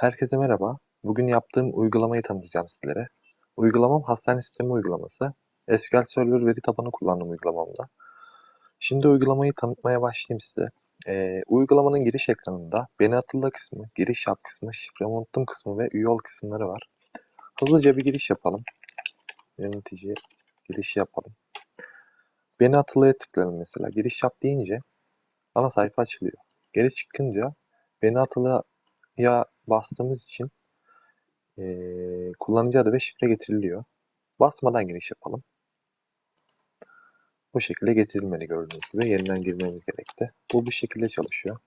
Herkese merhaba. Bugün yaptığım uygulamayı tanıtacağım sizlere. Uygulamam hastane sistemi uygulaması. SQL Server veri tabanı kullandım uygulamamda. Şimdi uygulamayı tanıtmaya başlayayım size. Ee, uygulamanın giriş ekranında beni hatırla kısmı, giriş yap kısmı, şifremi unuttum kısmı ve üye ol kısımları var. Hızlıca bir giriş yapalım. Yönetici giriş yapalım. Beni hatırlaya tıklayalım mesela. Giriş yap deyince ana sayfa açılıyor. Geri çıkınca beni hatırlaya bastığımız için eee, kullanıcı adı ve şifre getiriliyor. Basmadan giriş yapalım. Bu şekilde getirilmedi gördüğünüz gibi. Yeniden girmemiz gerekti. Bu bu şekilde çalışıyor.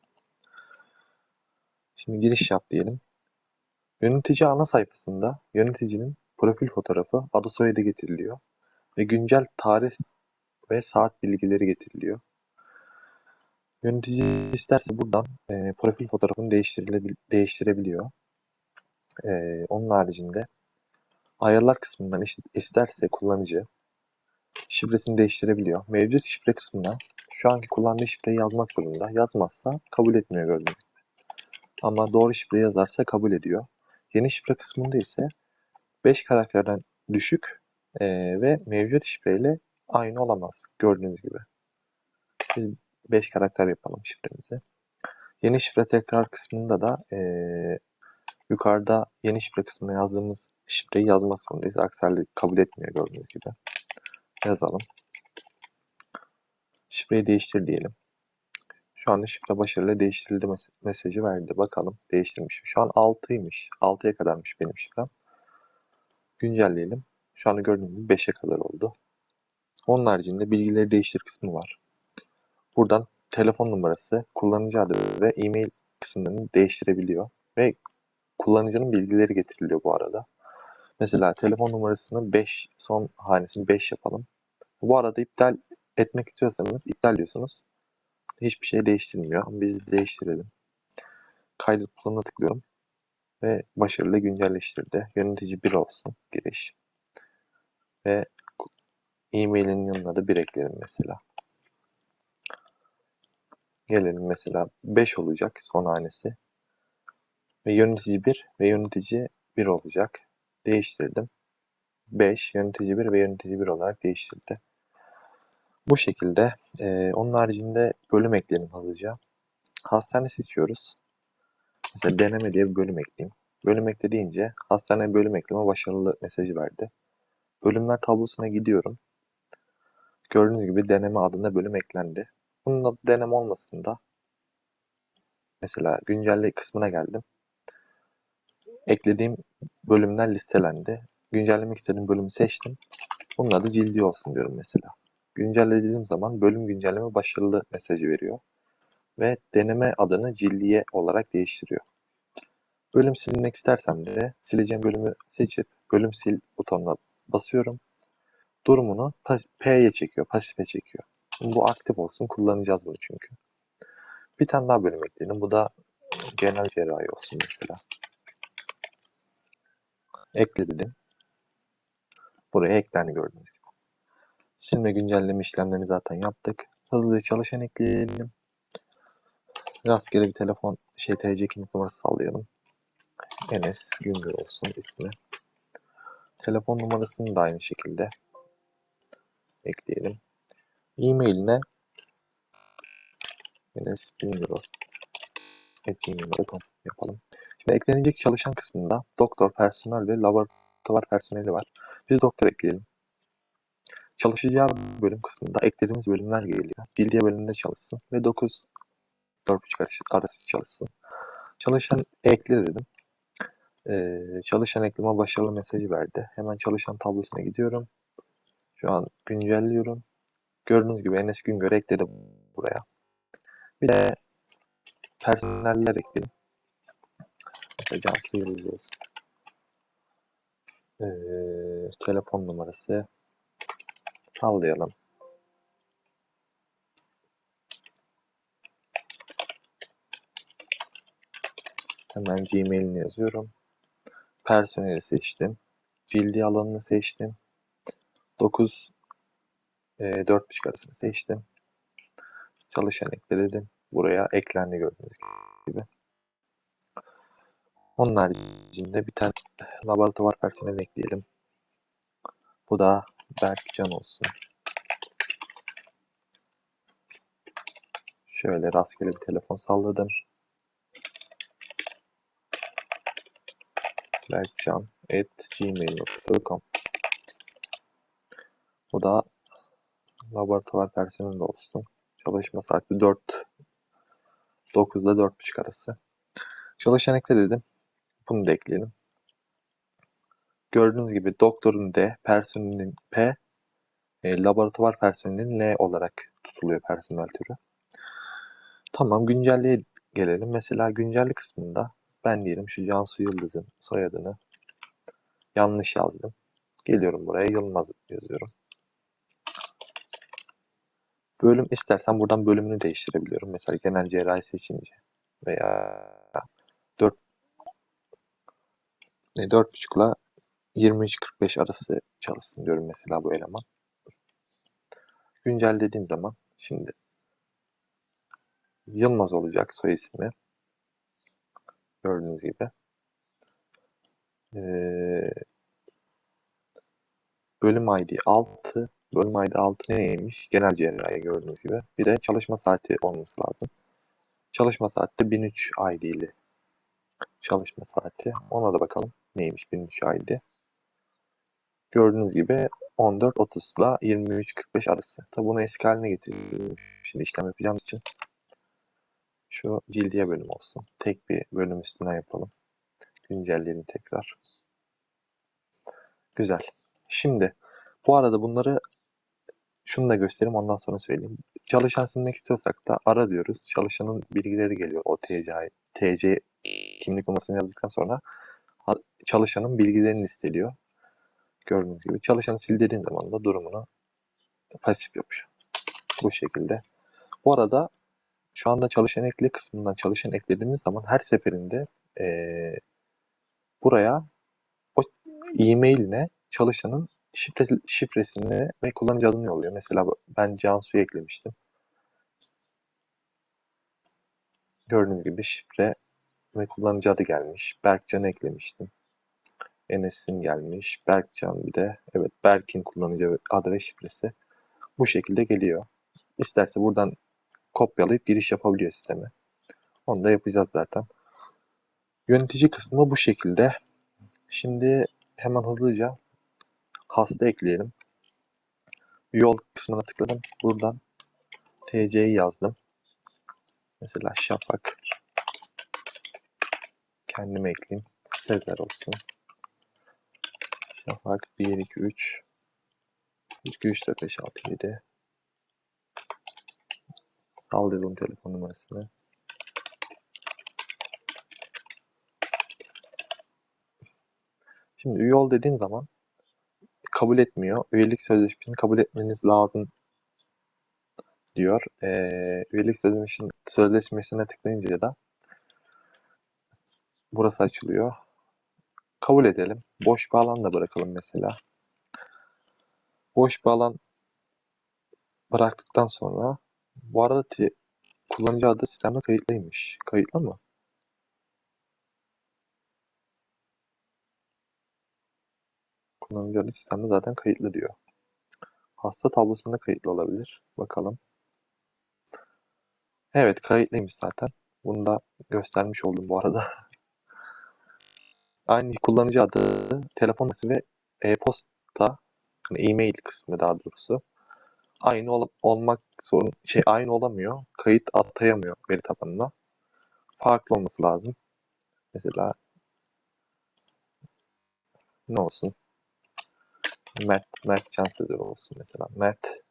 Şimdi giriş yap diyelim. Yönetici ana sayfasında yöneticinin profil fotoğrafı, adı soyadı getiriliyor. Ve güncel tarih ve saat bilgileri getiriliyor. Yönetici isterse buradan eee, profil fotoğrafını değiştirebiliyor. Eee, onun haricinde ayarlar kısmından is- isterse kullanıcı şifresini değiştirebiliyor. Mevcut şifre kısmına şu anki kullandığı şifreyi yazmak zorunda. Yazmazsa kabul etmiyor gördüğünüz gibi. Ama doğru şifre yazarsa kabul ediyor. Yeni şifre kısmında ise 5 karakterden düşük eee, ve mevcut şifreyle aynı olamaz gördüğünüz gibi. Biz 5 karakter yapalım şifremizi. Yeni şifre tekrar kısmında da eee, yukarıda yeni şifre kısmına yazdığımız şifreyi yazmak zorundayız. Aksi kabul etmiyor gördüğünüz gibi. Yazalım. Şifreyi değiştir diyelim. Şu anda şifre başarıyla değiştirildi mes- mesajı verdi. Bakalım değiştirmiş mi? Şu an 6'ymış. 6'ya kadarmış benim şifrem. Güncelleyelim. Şu anda gördüğünüz gibi 5'e kadar oldu. Onun haricinde bilgileri değiştir kısmı var. Buradan telefon numarası, kullanıcı adı ve e-mail kısımlarını değiştirebiliyor. Ve kullanıcının bilgileri getiriliyor bu arada. Mesela telefon numarasını 5, son hanesini 5 yapalım. Bu arada iptal etmek istiyorsanız iptal diyorsunuz. Hiçbir şey değiştirmiyor. Biz değiştirelim. Kaydet butonuna tıklıyorum. Ve başarılı güncelleştirdi. Yönetici 1 olsun. Giriş. Ve e-mailin yanına da 1 ekleyelim mesela. Gelelim mesela 5 olacak son hanesi. Ve yönetici 1 ve yönetici 1 olacak. Değiştirdim. 5, yönetici 1 ve yönetici 1 olarak değiştirdi. Bu şekilde. Ee, onun haricinde bölüm ekleyelim hızlıca. Hastane seçiyoruz. Mesela deneme diye bir bölüm ekleyeyim. Bölüm ekle deyince hastane bölüm ekleme başarılı mesajı verdi. Bölümler tablosuna gidiyorum. Gördüğünüz gibi deneme adında bölüm eklendi. Bunun adı deneme olmasında mesela güncelle kısmına geldim. Eklediğim bölümler listelendi. Güncellemek istediğim bölümü seçtim. Bunun adı cildi olsun diyorum mesela. Güncellediğim zaman bölüm güncelleme başarılı mesajı veriyor. Ve deneme adını cildiye olarak değiştiriyor. Bölüm silmek istersem de sileceğim bölümü seçip bölüm sil butonuna basıyorum. Durumunu P'ye çekiyor, pasife çekiyor. Bu aktif olsun, kullanacağız bunu çünkü. Bir tane daha bölüm ekleyelim. Bu da genel cerrahi olsun mesela. Ekle dedim. Buraya eklendi gördüğünüz gibi. Silme güncelleme işlemlerini zaten yaptık. Hızlıca çalışan ekleyelim. Rastgele bir telefon, şey TC kimlik numarası sallayalım. Enes Güngör olsun ismi. Telefon numarasını da aynı şekilde ekleyelim. E-mailine Enes Güngör gmail.com yapalım. Şimdi eklenecek çalışan kısmında doktor, personel ve laboratuvar personeli var. Biz doktor ekleyelim. Çalışacağı bölüm kısmında eklediğimiz bölümler geliyor. Dildiye bölümünde çalışsın ve 9 4.5 arası- arası çalışsın. Çalışan ekle dedim. Ee, çalışan ekleme başarılı mesajı verdi. Hemen çalışan tablosuna gidiyorum. Şu an güncelliyorum. Gördüğünüz gibi Enes Güngör ekledim buraya. Bir de personeller ekledim. Mesela Cansu Yıldız. Ee, telefon numarası sallayalım. Hemen Gmail'ini yazıyorum. Personeli seçtim. Cildi alanını seçtim. 9 e, 4.5 arasını seçtim. Çalışan ekle dedim. Buraya eklendi gördüğünüz gibi. Onun haricinde bir tane laboratuvar personeli ekleyelim. Bu da Berkcan olsun. Şöyle rastgele bir telefon salladım. Berkcan at gmail.com Bu da laboratuvar personeli olsun. Çalışma saati 4 9'da 4.30 arası. Çalışan ekle dedim. Bunu da ekleyelim. Gördüğünüz gibi doktorun D, personelin P, e, laboratuvar personelinin L olarak tutuluyor personel türü. Tamam güncelliğe gelelim. Mesela güncellik kısmında ben diyelim şu Cansu Yıldız'ın soyadını yanlış yazdım. Geliyorum buraya Yılmaz yazıyorum. Bölüm istersen buradan bölümünü değiştirebiliyorum. Mesela genel cerrahi seçince veya 4 ne 4.5 ile 23.45 arası çalışsın diyorum mesela bu eleman. Güncel dediğim zaman şimdi Yılmaz olacak soy ismi. Gördüğünüz gibi. Ee, bölüm ID 6. Bölüm ID 6 neymiş? Genel cerrahi gördüğünüz gibi. Bir de çalışma saati olması lazım. Çalışma saati de 1003 ID'li. Çalışma saati. Ona da bakalım. Neymiş 1003 ID. Gördüğünüz gibi 14.30 ile 23.45 arası. Tabi bunu eski haline getiriyorum. Şimdi işlem yapacağımız için şu cildiye bölüm olsun. Tek bir bölüm üstüne yapalım. Güncelleyelim tekrar. Güzel. Şimdi bu arada bunları şunu da göstereyim ondan sonra söyleyeyim. Çalışan silmek istiyorsak da ara diyoruz. Çalışanın bilgileri geliyor o TC, TC kimlik numarasını yazdıktan sonra çalışanın bilgilerini listeliyor. Gördüğünüz gibi çalışanı sildirdiğin zaman da durumunu pasif yapıyor. Bu şekilde. Bu arada şu anda çalışan ekle kısmından çalışan eklediğimiz zaman her seferinde ee, buraya o e-mailine çalışanın şifresi, şifresini ve kullanıcı adını yolluyor. Mesela ben Cansu'yu eklemiştim. Gördüğünüz gibi şifre ve kullanıcı adı gelmiş. Berkcan'ı eklemiştim. Enes'in gelmiş. Berkcan bir de evet Berk'in kullanıcı adı ve şifresi. Bu şekilde geliyor. İsterse buradan kopyalayıp giriş yapabiliyor sisteme. Onu da yapacağız zaten. Yönetici kısmı bu şekilde. Şimdi hemen hızlıca hasta ekleyelim. Yol kısmına tıkladım. Buradan TC'yi yazdım. Mesela Şafak. Kendime ekleyeyim. Sezer olsun. Şafak 1, 2, 3. 2, 3, 4, 5, 6, 7. Sallayalım telefon numarasını. Şimdi üye ol dediğim zaman kabul etmiyor. Üyelik sözleşmesini kabul etmeniz lazım diyor. Ee, üyelik sözleşmesine, sözleşmesine tıklayınca da burası açılıyor. Kabul edelim. Boş bir alan da bırakalım mesela. Boş bir alan bıraktıktan sonra bu arada kullanıcı adı sistemde kayıtlıymış. Kayıtlı mı? Kullanıcı adı sistemde zaten kayıtlı diyor. Hasta tablosunda kayıtlı olabilir. Bakalım. Evet kayıtlıymış zaten. Bunu da göstermiş oldum bu arada. Aynı kullanıcı adı, telefon numarası ve e-posta, yani e-mail kısmı daha doğrusu aynı ol olmak sorun şey aynı olamıyor. Kayıt atayamıyor veri tabanına. Farklı olması lazım. Mesela ne olsun? Mert, Mert Can Sezer olsun mesela. Mert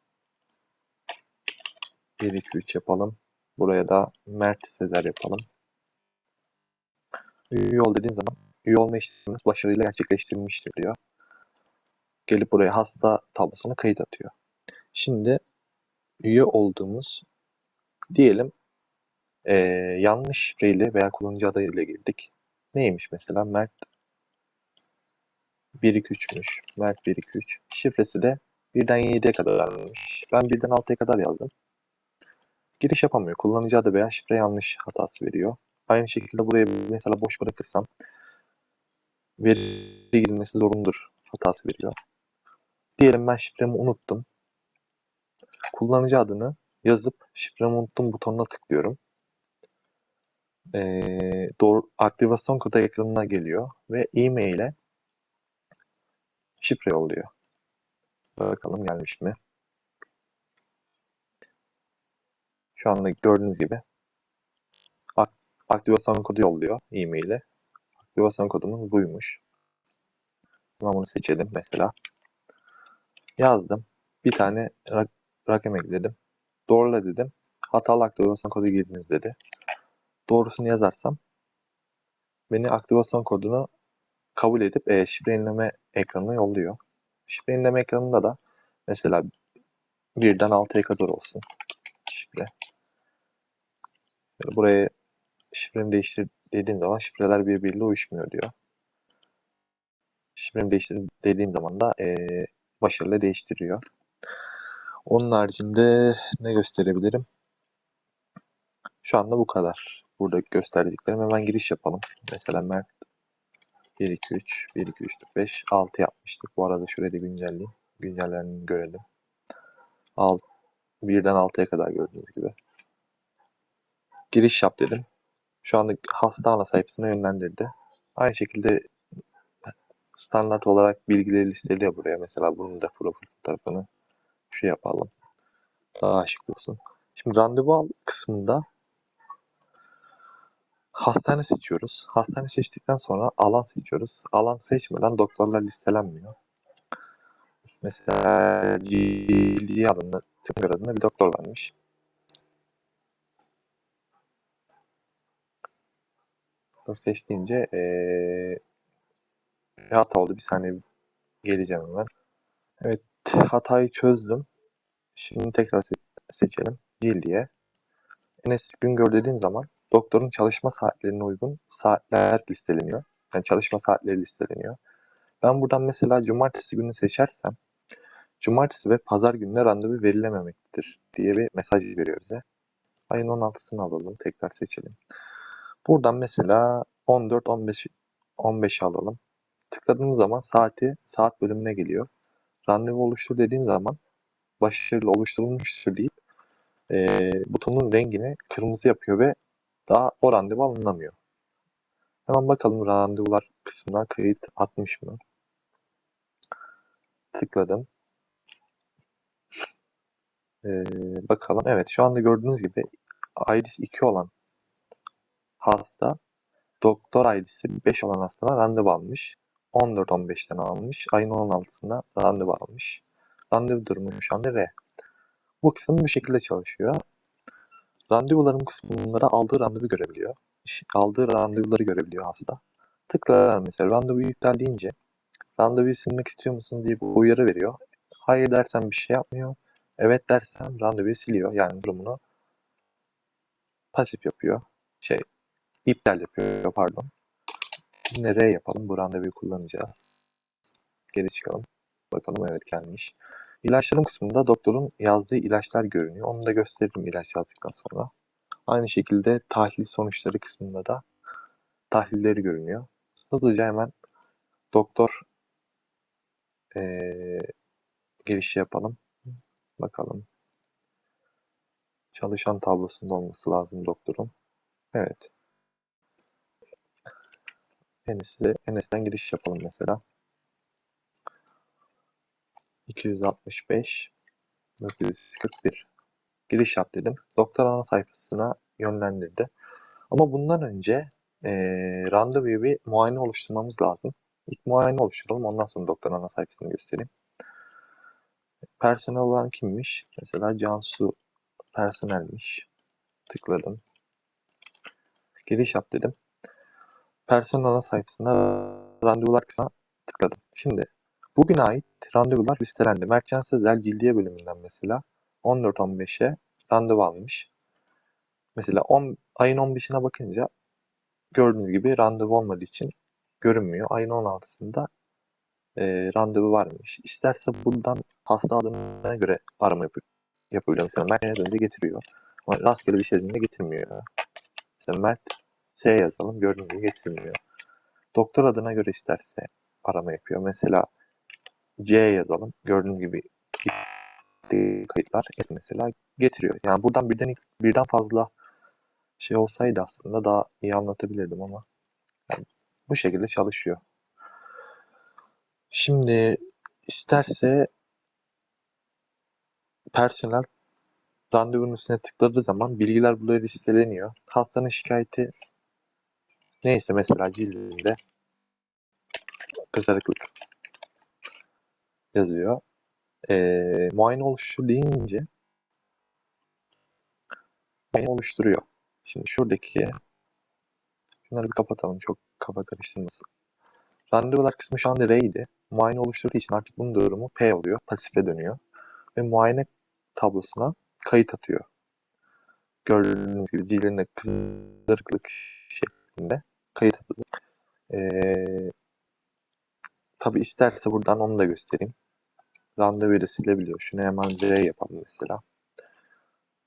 1, 2, 3 yapalım. Buraya da Mert Sezer yapalım. Üye dediğim zaman üye olma işlemimiz başarıyla gerçekleştirilmiştir diyor. Gelip buraya hasta tablosuna kayıt atıyor. Şimdi üye olduğumuz diyelim ee, yanlış şifreyle veya kullanıcı adıyla girdik. Neymiş mesela? Mert 123'müş. Mert 123. Şifresi de 1'den 7'ye kadarmış. Ben 1'den 6'ya kadar yazdım. Giriş yapamıyor. Kullanıcı adı veya şifre yanlış hatası veriyor. Aynı şekilde buraya mesela boş bırakırsam veri girilmesi zorundur hatası veriyor. Diyelim ben şifremi unuttum. Kullanıcı adını yazıp şifremi unuttum butonuna tıklıyorum. Ee, doğru aktivasyon kodu ekranına geliyor ve e-mail'e şifre yolluyor. Bakalım gelmiş mi? Şu anda gördüğünüz gibi ak- aktivasyon kodu yolluyor e-mail'e. Aktivasyon kodumuz buymuş. Hemen bunu seçelim mesela. Yazdım. Bir tane rak- rakam ekledim. Doğrula dedim. Hatalı aktivasyon kodu girdiniz dedi. Doğrusunu yazarsam beni aktivasyon kodunu kabul edip e, şifre yenileme ekranına yolluyor. Şifre yenileme ekranında da mesela birden 6'ya kadar olsun şifre. Yani buraya şifremi değiştir dediğim zaman şifreler birbiriyle uyuşmuyor diyor. Şifremi değiştir dediğim zaman da e, başarılı değiştiriyor. Onun haricinde ne gösterebilirim? Şu anda bu kadar. Burada gösterdiklerim hemen giriş yapalım. Mesela Mert 1, 2, 3, 1, 2, 3, 4, 5, 6 yapmıştık. Bu arada şurayı da güncelleyeyim. Güncellerini görelim. 6, 1'den 6'ya kadar gördüğünüz gibi. Giriş yap dedim. Şu anda hasta ana sayfasına yönlendirdi. Aynı şekilde standart olarak bilgileri listeliyor buraya. Mesela bunun da profil fotoğrafını şu yapalım. Daha açık olsun. Şimdi randevu al kısmında hastane seçiyoruz. Hastane seçtikten sonra alan seçiyoruz. Alan seçmeden doktorlar listelenmiyor. Mesela cildi adında, Tıngır adında bir doktor varmış. Doktor seçtiğince ee, hata oldu. Bir saniye geleceğim hemen. Evet hatayı çözdüm. Şimdi tekrar se- seçelim. Cildiye. Enes Güngör dediğim zaman doktorun çalışma saatlerine uygun saatler listeleniyor. Yani çalışma saatleri listeleniyor. Ben buradan mesela cumartesi günü seçersem cumartesi ve pazar gününe randevu verilememektedir diye bir mesaj veriyor bize. Ayın 16'sını alalım. Tekrar seçelim. Buradan mesela 14 15 15 alalım. Tıkladığımız zaman saati saat bölümüne geliyor. Randevu oluştur dediğim zaman başarılı oluşturulmuştur deyip e, butonun rengini kırmızı yapıyor ve daha o randevu alınamıyor. Hemen bakalım randevular kısmına kayıt atmış mı? Tıkladım. Ee, bakalım. Evet şu anda gördüğünüz gibi ID'si 2 olan hasta doktor ID'si 5 olan hastana randevu almış. 14-15'ten almış. Ayın 16'sında randevu almış. Randevu durumu şu anda R. Bu kısım bu şekilde çalışıyor. Randevuların kısmında da aldığı randevu görebiliyor. Aldığı randevuları görebiliyor hasta. Tıklar mesela randevuyu iptal deyince randevuyu silmek istiyor musun diye bir uyarı veriyor. Hayır dersen bir şey yapmıyor. Evet dersem randevuyu siliyor. Yani durumunu pasif yapıyor. Şey iptal yapıyor pardon. Yine R yapalım. Bu randevuyu kullanacağız. Geri çıkalım. Bakalım evet gelmiş. İlaçlarım kısmında doktorun yazdığı ilaçlar görünüyor. Onu da gösteririm ilaç yazdıktan sonra. Aynı şekilde tahlil sonuçları kısmında da tahlilleri görünüyor. Hızlıca hemen doktor eee girişi yapalım. Bakalım. Çalışan tablosunda olması lazım doktorun. Evet. Enes'e, Enes'ten giriş yapalım mesela. 265 941 giriş yap dedim. Doktor ana sayfasına yönlendirdi. Ama bundan önce eee randevuyu bir muayene oluşturmamız lazım. İlk muayene oluşturalım. Ondan sonra doktor ana sayfasını göstereyim. Personel olan kimmiş? Mesela Cansu personelmiş. Tıkladım. Giriş yap dedim. Personel ana sayfasına randevular kısmına tıkladım. Şimdi bugüne ait randevular listelendi. Mertcan Sezer Cildiye bölümünden mesela 14-15'e randevu almış. Mesela 10, ayın 15'ine bakınca gördüğünüz gibi randevu olmadığı için görünmüyor. Ayın 16'sında e, randevu varmış. İsterse buradan hasta adına göre arama yapıyor. yapabiliyor. Mesela Mert yazınca getiriyor. Ama rastgele bir şey yazınca getirmiyor. Mesela Mert S yazalım gördüğünüz gibi getirmiyor. doktor adına göre isterse arama yapıyor. Mesela C yazalım. Gördüğünüz gibi kayıtlar S mesela getiriyor. Yani buradan birden birden fazla şey olsaydı aslında daha iyi anlatabilirdim ama yani bu şekilde çalışıyor. Şimdi isterse personel randevunun üstüne tıkladığı zaman bilgiler buraya listeleniyor. Hastanın şikayeti neyse mesela cildinde kızarıklık yazıyor. Ee, muayene oluştur deyince muayene oluşturuyor. Şimdi şuradaki şunları bir kapatalım çok kafa karıştırmasın. Randevular kısmı şu anda R'ydi. Muayene oluşturduğu için artık bunun durumu P oluyor. Pasife dönüyor. Ve muayene tablosuna kayıt atıyor. Gördüğünüz gibi cildinde kızarıklık şeklinde kayıt atıyor. Ee, Tabi isterse buradan onu da göstereyim. Randevuyu da silebiliyor. Şunu hemen R yapalım mesela.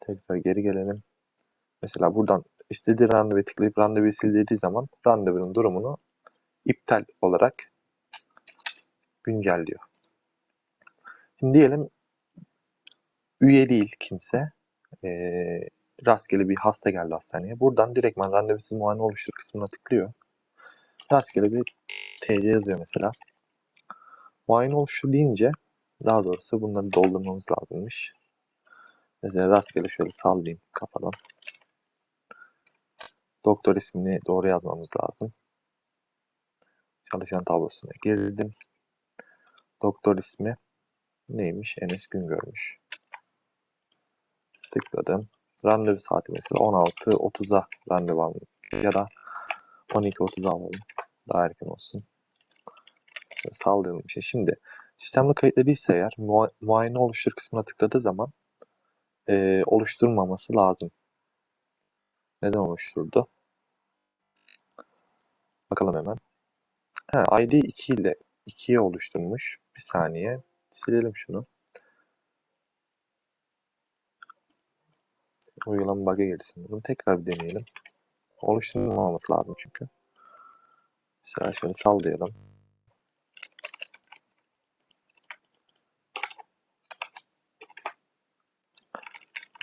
Tekrar geri gelelim. Mesela buradan istediği randevuya tıklayıp randevuyu sildirdiği zaman randevunun durumunu iptal olarak güncelliyor. Şimdi diyelim üye değil kimse. Ee, rastgele bir hasta geldi hastaneye. Buradan direktman randevusuz muayene oluştur kısmına tıklıyor. Rastgele bir TC yazıyor mesela. Muayene oluştur deyince daha doğrusu bunları doldurmamız lazımmış. Mesela rastgele şöyle sallayayım kafadan. Doktor ismini doğru yazmamız lazım. Çalışan tablosuna girdim. Doktor ismi neymiş? Enes Güngör'müş. Tıkladım. Randevu saati mesela 16.30'a randevu aldım. Ya da 12.30'a alalım. Daha erken olsun. Sallayalım bir şey. Şimdi sistemde kayıtladıysa eğer mua- muayene oluştur kısmına tıkladığı zaman e, oluşturmaması lazım. Neden oluşturdu? Bakalım hemen. Ha, ID 2 ile 2'ye oluşturmuş. Bir saniye. Silelim şunu. Uygulama bug'a girdi sanırım. Tekrar bir deneyelim. Oluşturulmaması lazım çünkü. Mesela şöyle sallayalım.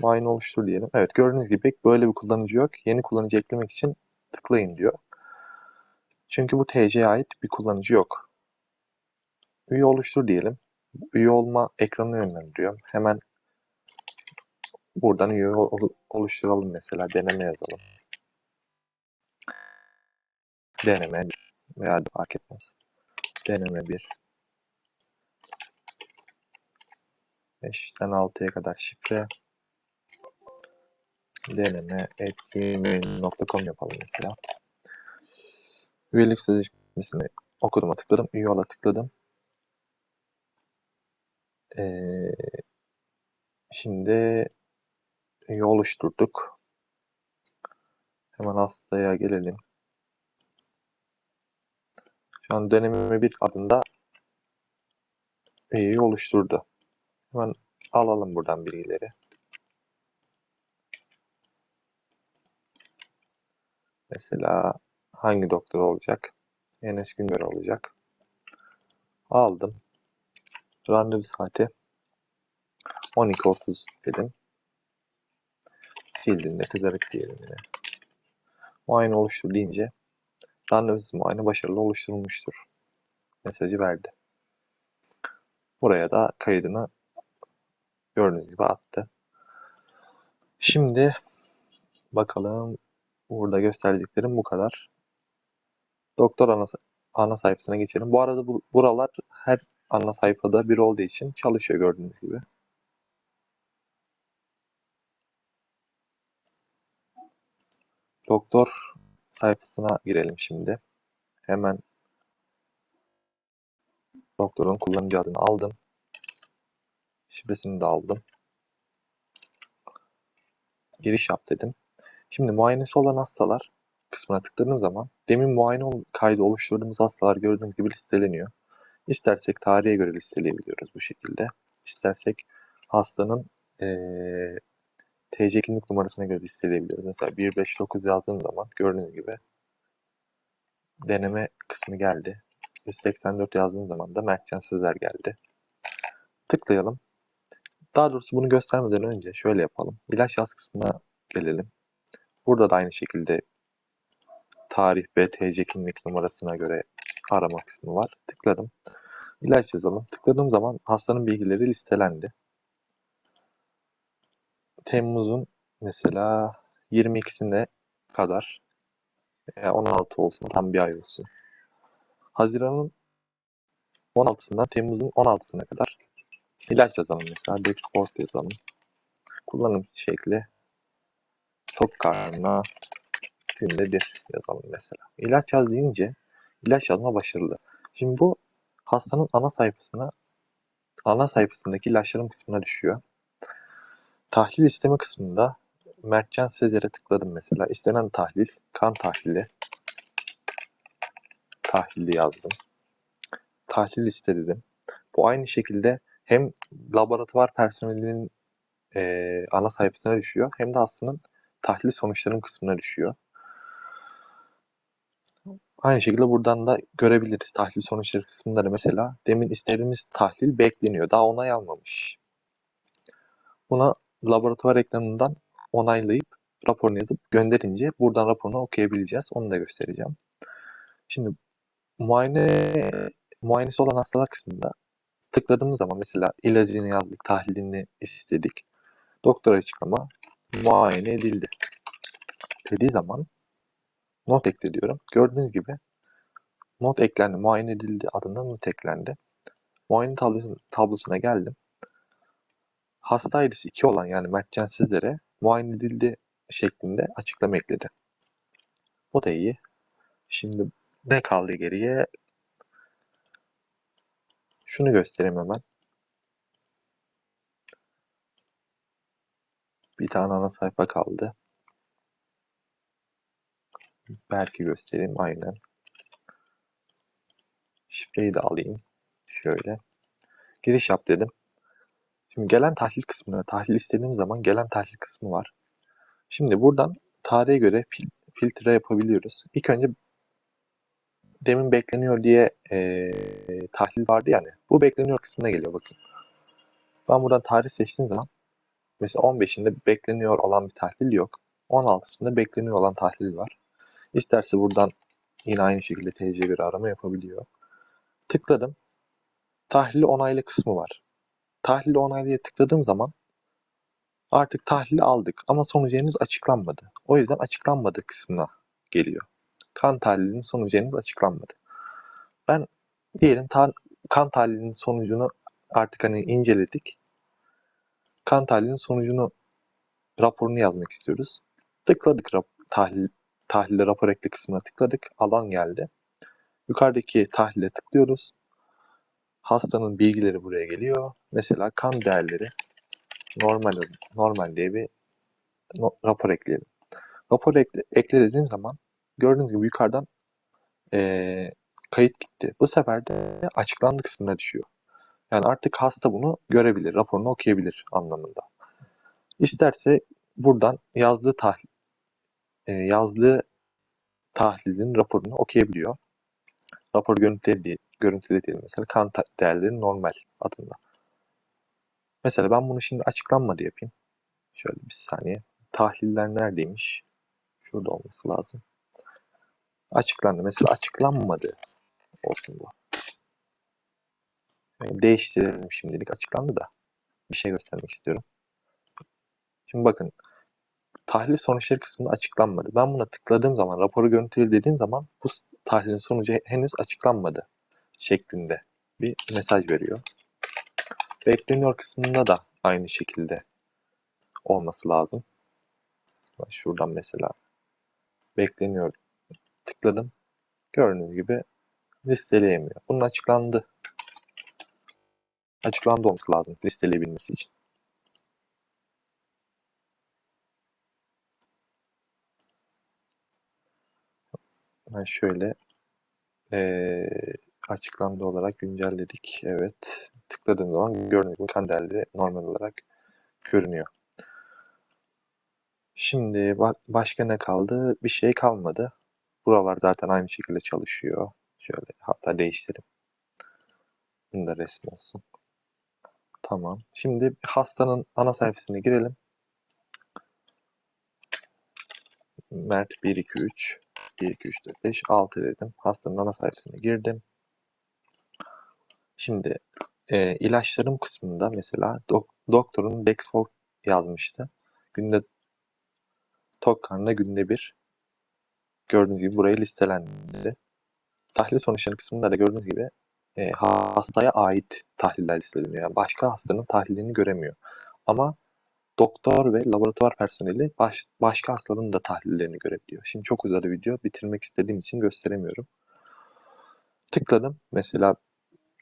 Muayene oluştur diyelim. Evet gördüğünüz gibi böyle bir kullanıcı yok. Yeni kullanıcı eklemek için tıklayın diyor. Çünkü bu TC'ye ait bir kullanıcı yok. Üye oluştur diyelim. Üye olma ekranına yönlendiriyor. Hemen buradan üye ol- oluşturalım mesela. Deneme yazalım. Deneme 1 veya fark etmez. Deneme 1. 5'ten 6'ya kadar şifre. Deneme at gmail.com yapalım mesela. Üyelik sözleşmesini okuduma tıkladım. Üye ola tıkladım. Ee, şimdi üye oluşturduk. Hemen hastaya gelelim. Şu an deneme bir adında üyeyi oluşturdu. Hemen alalım buradan bilgileri. Mesela hangi doktor olacak? Enes Güngör olacak. Aldım. Randevu saati 12.30 dedim. Cildinde kızarık diyelim yine. Muayene oluştur deyince randevusuz muayene başarılı oluşturulmuştur. Mesajı verdi. Buraya da kaydını gördüğünüz gibi attı. Şimdi bakalım burada göstereceklerim bu kadar. Doktor ana, ana sayfasına geçelim. Bu arada bu, buralar her ana sayfada bir olduğu için çalışıyor gördüğünüz gibi. Doktor sayfasına girelim şimdi. Hemen doktorun kullanıcı adını aldım. Şifresini de aldım. Giriş yap dedim. Şimdi muayenesi olan hastalar kısmına tıkladığım zaman demin muayene kaydı oluşturduğumuz hastalar gördüğünüz gibi listeleniyor. İstersek tarihe göre listeleyebiliyoruz bu şekilde. İstersek hastanın eee TC kimlik numarasına göre listeleyebiliyoruz. Mesela 159 yazdığım zaman gördüğünüz gibi deneme kısmı geldi. 184 yazdığım zaman da Mertcan Sezer geldi. Tıklayalım. Daha doğrusu bunu göstermeden önce şöyle yapalım. İlaç yaz kısmına gelelim. Burada da aynı şekilde tarih ve TC kimlik numarasına göre arama kısmı var. Tıkladım. İlaç yazalım. Tıkladığım zaman hastanın bilgileri listelendi. Temmuz'un mesela 22'sine kadar veya 16 olsun tam bir ay olsun. Haziran'ın 16'sından Temmuz'un 16'sına kadar ilaç yazalım mesela. Dexport yazalım. Kullanım şekli tok karnına günde bir yazalım mesela. İlaç yaz deyince ilaç yazma başarılı. Şimdi bu hastanın ana sayfasına ana sayfasındaki ilaçların kısmına düşüyor. Tahlil isteme kısmında Mertcan Sezer'e tıkladım mesela. İstenen tahlil, kan tahlili. Tahlili yazdım. Tahlil iste dedim. Bu aynı şekilde hem laboratuvar personelinin e, ana sayfasına düşüyor hem de hastanın tahlil sonuçlarının kısmına düşüyor. Aynı şekilde buradan da görebiliriz tahlil sonuçları kısımları mesela demin istediğimiz tahlil bekleniyor. Daha onay almamış. Buna laboratuvar ekranından onaylayıp raporunu yazıp gönderince buradan raporunu okuyabileceğiz. Onu da göstereceğim. Şimdi muayene muayenesi olan hastalar kısmında tıkladığımız zaman mesela ilacını yazdık, tahlilini istedik. Doktor açıklama muayene edildi. Dediği zaman not ekle diyorum. Gördüğünüz gibi not eklendi, muayene edildi adında not eklendi. Muayene tablosuna, tablosuna geldim. Hasta ID'si 2 olan yani Mertcan Sizler'e muayene edildi şeklinde açıklama ekledi. Bu da iyi. Şimdi ne kaldı geriye? Şunu göstereyim hemen. Bir tane ana sayfa kaldı. Belki göstereyim aynen. Şifreyi de alayım. Şöyle. Giriş yap dedim. Şimdi gelen tahlil kısmına tahlil istediğim zaman gelen tahlil kısmı var. Şimdi buradan tarihe göre fil, filtre yapabiliyoruz. İlk önce demin bekleniyor diye e, tahlil vardı yani. Bu bekleniyor kısmına geliyor bakın. Ben buradan tarih seçtiğim zaman mesela 15'inde bekleniyor olan bir tahlil yok. 16'sında bekleniyor olan tahlil var. İsterse buradan yine aynı şekilde TC1 arama yapabiliyor. Tıkladım. Tahlili onaylı kısmı var. Tahlili onaylıya tıkladığım zaman artık tahlili aldık ama sonucu henüz açıklanmadı. O yüzden açıklanmadı kısmına geliyor. Kan tahlilinin sonucu henüz açıklanmadı. Ben diyelim ta kan tahlilinin sonucunu artık hani inceledik. Kan tahlilinin sonucunu raporunu yazmak istiyoruz. Tıkladık rap tahlil tahlilde rapor ekle kısmına tıkladık. Alan geldi. Yukarıdaki tahlile tıklıyoruz. Hastanın bilgileri buraya geliyor. Mesela kan değerleri normal normal diye bir no, rapor ekleyelim. Rapor ekle, ekle dediğim zaman gördüğünüz gibi yukarıdan e, kayıt gitti. Bu sefer de açıklandı kısmına düşüyor. Yani artık hasta bunu görebilir, raporunu okuyabilir anlamında. İsterse buradan yazdığı tahlil e, yazdığı tahlilin raporunu okuyabiliyor. Rapor görüntüledi, görüntüledi diyelim mesela kan değerleri normal adında. Mesela ben bunu şimdi açıklanmadı yapayım. Şöyle bir saniye. Tahliller neredeymiş? Şurada olması lazım. Açıklandı. Mesela açıklanmadı olsun bu. Yani değiştirelim şimdilik açıklandı da. Bir şey göstermek istiyorum. Şimdi bakın tahlil sonuçları kısmında açıklanmadı. Ben buna tıkladığım zaman, raporu görüntülü dediğim zaman bu tahlilin sonucu henüz açıklanmadı şeklinde bir mesaj veriyor. Bekleniyor kısmında da aynı şekilde olması lazım. Şuradan mesela bekleniyor tıkladım. Gördüğünüz gibi listeleyemiyor. Bunun açıklandı. Açıklandı olması lazım listeleyebilmesi için. Ben şöyle ee, açıklandı olarak güncelledik. Evet. Tıkladığım zaman gördüğünüz gibi kan değerleri normal olarak görünüyor. Şimdi başka ne kaldı? Bir şey kalmadı. Buralar zaten aynı şekilde çalışıyor. Şöyle hatta değiştireyim. Bunun da resmi olsun. Tamam. Şimdi hastanın ana sayfasına girelim. Mert 1 2 3 1 2 3 4 5 6 dedim. Hastanın ana sayfasına girdim. Şimdi e, ilaçlarım kısmında mesela dok- doktorun Dexfor yazmıştı. Günde tok karnına günde bir. Gördüğünüz gibi buraya listelendi. Tahlil sonuçları kısmında da gördüğünüz gibi e, hastaya ait tahliller listeleniyor. Yani başka hastanın tahlillerini göremiyor. Ama doktor ve laboratuvar personeli baş, başka hastanın da tahlillerini görebiliyor. Şimdi çok uzadı video. Bitirmek istediğim için gösteremiyorum. Tıkladım. Mesela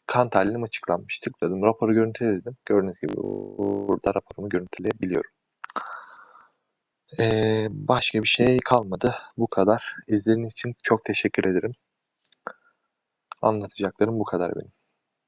kan tahlilim açıklanmış. Tıkladım. Raporu görüntüle dedim. Gördüğünüz gibi burada raporumu görüntüleyebiliyorum. Ee, başka bir şey kalmadı. Bu kadar. İzlediğiniz için çok teşekkür ederim. Anlatacaklarım bu kadar benim.